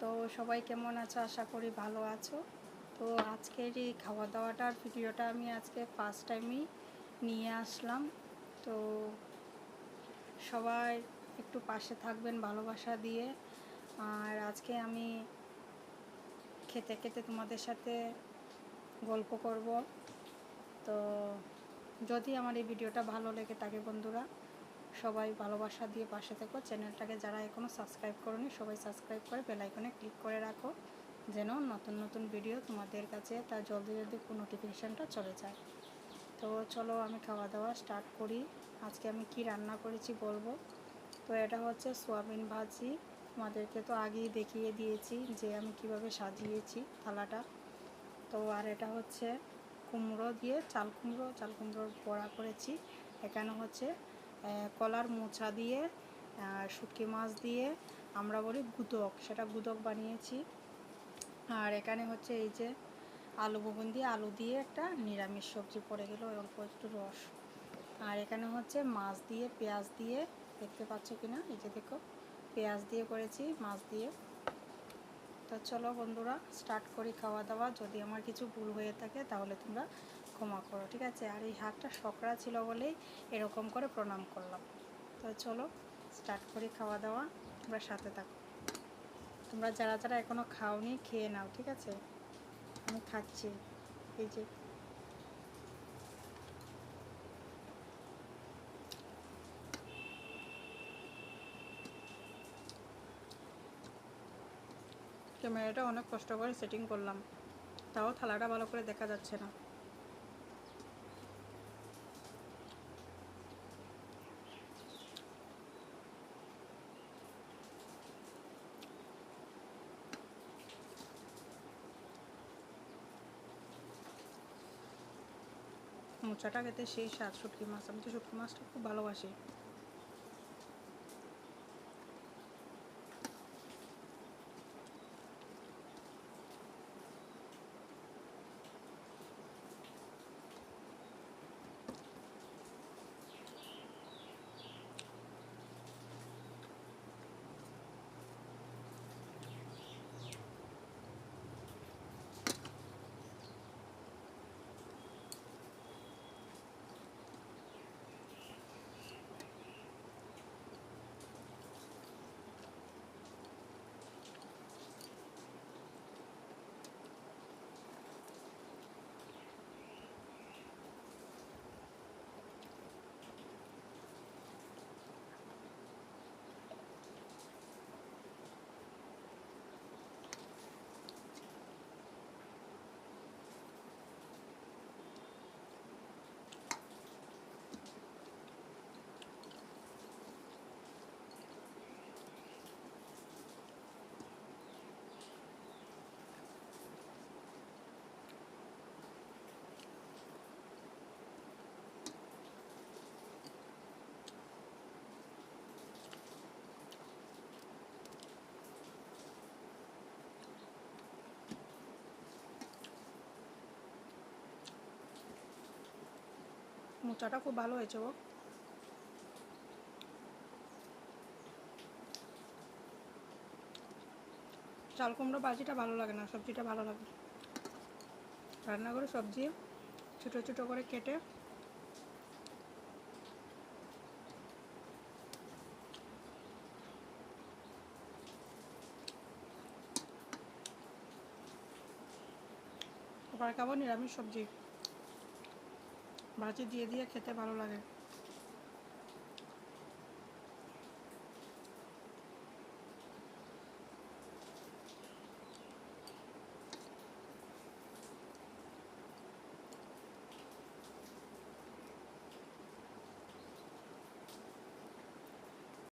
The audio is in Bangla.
তো সবাই কেমন আছো? আশা করি ভালো আছো। তো আজকের এই খাওয়া দাওয়াটার ভিডিওটা আমি আজকে ফার্স্ট টাইমই নিয়ে আসলাম। তো সবাই একটু পাশে থাকবেন ভালোবাসা দিয়ে। আর আজকে আমি খেতে খেতে তোমাদের সাথে গল্প করব। তো যদি আমার এই ভিডিওটা ভালো লেগে থাকে বন্ধুরা সবাই ভালোবাসা দিয়ে পাশে থেকো। চ্যানেলটাকে যারা এখনও সাবস্ক্রাইব করনি, সবাই সাবস্ক্রাইব করে বেল আইকনে ক্লিক করে রাখো, যেন নতুন নতুন ভিডিও তোমাদের কাছে তার জলদি জলদি নোটিফিকেশানটা চলে যায়। তো চলো আমি খাওয়া দাওয়া স্টার্ট করি। আজকে আমি কি রান্না করেছি বলব? তো এটা হচ্ছে সোয়াবিন ভাজি। তোমাদেরকে তো আগেই দেখিয়ে দিয়েছি যে আমি কীভাবে সাজিয়েছি থালাটা। তো আর এটা হচ্ছে কুমড়ো দিয়ে চাল কুমড়ো, চাল কুমড়োর বড়া করেছি। এখানে হচ্ছে কলার মোচা দিয়ে শুটকি মাছ দিয়ে আমরা বলি গুদক। সেটা গুদক বানিয়েছি। আর এখানে হচ্ছে এই যে আলু বেগুন দিয়ে আলু দিয়ে একটা নিরামিষ সবজি পড়ে গেল এবং একটু রস। আর এখানে হচ্ছে মাছ দিয়ে, পেঁয়াজ দিয়ে, দেখতে পাচ্ছ কিনা? এই যে দেখো, পেঁয়াজ দিয়ে করেছি, মাছ দিয়ে। তো চলো বন্ধুরা স্টার্ট করি খাওয়া দাওয়া। যদি আমার কিছু ভুল হয়ে থাকে, তাহলে তোমরা ক্ষমা করো, ঠিক আছে? আর এই হাতটা শকরা ছিল বলেই এরকম করে প্রণাম করলাম। তো চলো স্টার্ট করি খাওয়া দাওয়া। তোমরা সাথে থাকো। তোমরা যারা যারা এখনও খাওনি, খেয়ে নাও, ঠিক আছে? আমি খাচ্ছি। এই যে ক্যামেরাটা অনেক কষ্ট করে সেটিং করলাম। তাও থালাটা ভালো করে দেখা যাচ্ছে না। মোচাটা খেতে সেই স্বাদ শুটকি মাছ। আমি তো শুটকি মাছটা খুব ভালোবাসি। মোচাটা খুব ভালো হয়েছে গো। চাল কুমড়ো ভাজিটা ভালো লাগে না, সবজিটা ভালো লাগে। রান্না করে সবজি ছোটো ছোটো করে কেটে আবার খাব নিরামিষ সবজি। ভাজি দিয়ে দিয়ে খেতে ভালো লাগে।